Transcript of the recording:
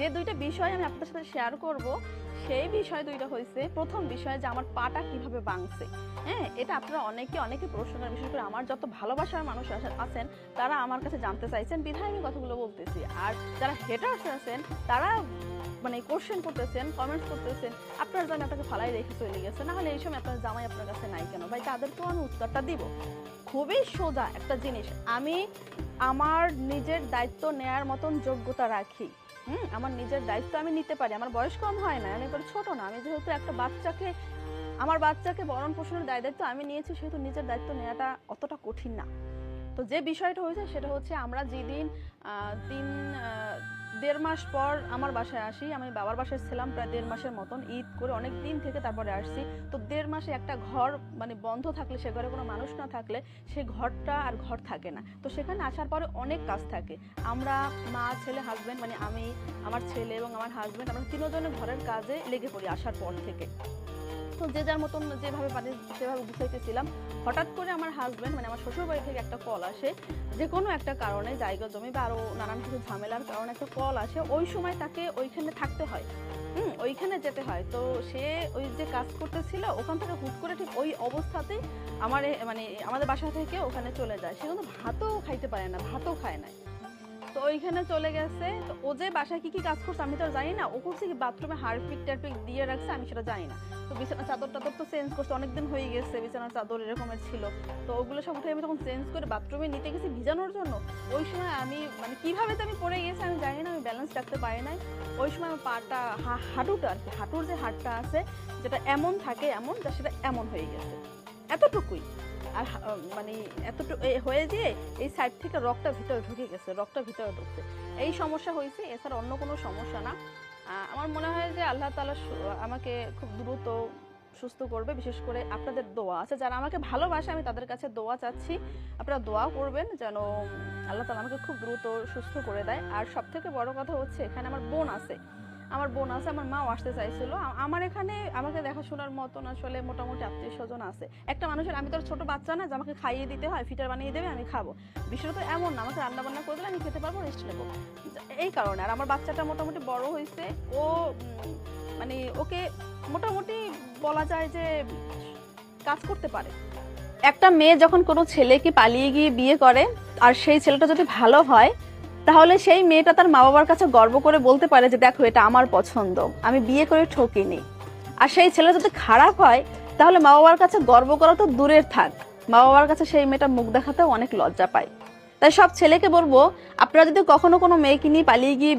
যে দুইটা বিষয় আমি আপনাদের সাথে শেয়ার করব, সেই বিষয় দুইটা হয়েছে প্রথম বিষয় যে আমার পাটা কীভাবে ভাঙছে। হ্যাঁ এটা আপনারা অনেকে অনেকে প্রশ্ন করেন বিশেষ করে আমার যত ভালোবাসার মানুষ আছেন, তারা আমার কাছে জানতে চাইছেন, বিধায় আমি কথাগুলো বলতেছি। আর যারা হেটার্স আছেন, তারা মানে কোশ্চেন করতেছেন কমেন্টস করতেছেন, আপনার জামাই আপনাকে ফালাই রেখে চলে গেছে না হলে এই সময় আপনার জামাই আপনার কাছে নাই কেন? ভাই, তাদেরকেও আমি উত্তরটা দিব। খুবই সোজা একটা জিনিস। আমি আমার নিজের দায়িত্ব নেয়ার মতন যোগ্যতা রাখি। হুম? আমার নিজের দায়িত্ব আমি নিতে পারি। আমার বয়স কম হয় না আমি এবার ছোট না। আমি যেহেতু একটা বাচ্চাকে আমার বাচ্চাকে বরণ পোষণের দায় দায়িত্ব আমি নিয়েছি সেহেতু নিজের দায়িত্ব নেওয়াটা অতটা কঠিন না। তো যে বিষয়টা হয়েছে সেটা হচ্ছে আমরা যেদিন আহ, দেড় মাস পর আমার বাসায় আসি। আমি বাবার বাসায় ছিলাম প্রায় দেড় মাসের মতন, ঈদ করে অনেক দিন থেকে তারপরে আসছি। তো দেড় মাসে একটা ঘর মানে বন্ধ থাকলে, সে ঘরে কোনো মানুষ না থাকলে সে ঘরটা আর ঘর থাকে না। তো সেখানে আসার পরে অনেক কাজ থাকে। আমরা মা, ছেলে হাজব্যান্ড মানে আমি, আমার ছেলে এবং আমার হাজব্যান্ড আমরা তিনজনে ঘরের কাজে লেগে পড়ি আসার পর থেকে। তো যে যার মতন যেভাবে পারি সেভাবে গুছাইতেছিলাম, হঠাৎ করে আমার হাজব্যান্ড মানে আমার শ্বশুর বাড়ি থেকে একটা কল আসে। যে কোনো একটা কারণে, জায়গা, জমি বা আরও নানান কিছু ঝামেলার কারণে একটা কল আসে, ওই সময় তাকে ওইখানে থাকতে হয়। হুম, ওইখানে যেতে হয়। তো সে ওই যে কাজ করতেছিল, ওখান থেকে হুট করে ঠিক ওই অবস্থাতেই আমার মানে আমাদের বাসা থেকে ওখানে চলে যায়। সে কিন্তু ভাতও খাইতে পারে না, ভাতও খায় না। তো ওইখানে চলে গেছে। তো ও যে বাসায় কি কি কাজ করছে আমি তো জানি না। ও করছে কি বাথরুমে হারপিক টারপিক দিয়ে রাখছে আমি সেটা জানি না। তো বিছানার চাদর টাদর তো চেঞ্জ করছে, অনেকদিন হয়ে গেছে বিছানার চাদর এরকমের ছিল। তো ওগুলো সব উঠে আমি তখন চেঞ্জ করে বাথরুমে নিতে গেছি ভিজানোর জন্য। ওই সময় আমি মানে কীভাবে যে আমি পড়ে গেছি আমি জানি না, আমি ব্যালেন্স রাখতে পারি নাই। ওই সময় আমার পাটা হাঁটুটা আর কি, হাঁটুর যে হাড়টা আছে, যেটা এমন থাকে এমন, যা সেটা এমন হয়ে গেছে। এতটুকুই। আর মানে এতটুকু হয়ে যেয়ে এই সাইড থেকে রক্তটা ভিতরে ঢুকে গেছে, রক্তটা ভিতরে ঢুকছে। এই সমস্যা হয়েছে, এছাড়া অন্য কোনো সমস্যা না। আমার মনে হয় যে আল্লাহ তালা আমাকে খুব দ্রুত সুস্থ করবে, বিশেষ করে আপনাদের দোয়া আছে। যারা আমাকে ভালোবাসে, আমি তাদের কাছে দোয়া চাচ্ছি। আপনারা দোয়া করবেন যেন আল্লাহ তালা আমাকে খুব দ্রুত সুস্থ করে দেয়। আর সব থেকে বড় কথা হচ্ছে, এখানে আমার বোন আছে। আমার বোন আছে, আমার মাও আসতে চাইছিল। আমার এখানে আমাকে দেখাশোনার মতন আসলে মোটামুটি আত্মীয় স্বজন আছে। একটা মানুষের, আমি তো ছোট বাচ্চা না, যে আমাকে খাইয়ে দিতে হয়, ফিটার বানিয়ে দেবে, আমি খাব। বিষয়টা তো এমন না, আমাকে রান্না বান্না করে দিলে আমি খেতে পারব রেস্ট নেব। এই কারণে, আর আমার বাচ্চাটা মোটামুটি বড় হয়েছে, ও মানে ওকে মোটামুটি বলা যায় যে কাজ করতে পারে। একটা মেয়ে যখন কোনো ছেলেকে পালিয়ে গিয়ে বিয়ে করে, আর সেই ছেলেটা যদি ভালো হয় তাহলে সেই মেয়েটা তার মা বাবার কাছে গর্ব করে বলতে পারে যে, দেখো, এটা আমার পছন্দ। আমি বিয়ে করে ঠকিনি। আর সেই ছেলে যদি খারাপ হয়, তাহলে মা বাবার কাছে গর্ব করা তো দূরের থাক। মা বাবার কাছে সেই মেয়েটা মুখ দেখাতে অনেক লজ্জা পায়। তাই সব ছেলেকে বলব, আপনারা যদি কখনো কোনো মেয়েকে নিয়ে পালিয়ে গিয়ে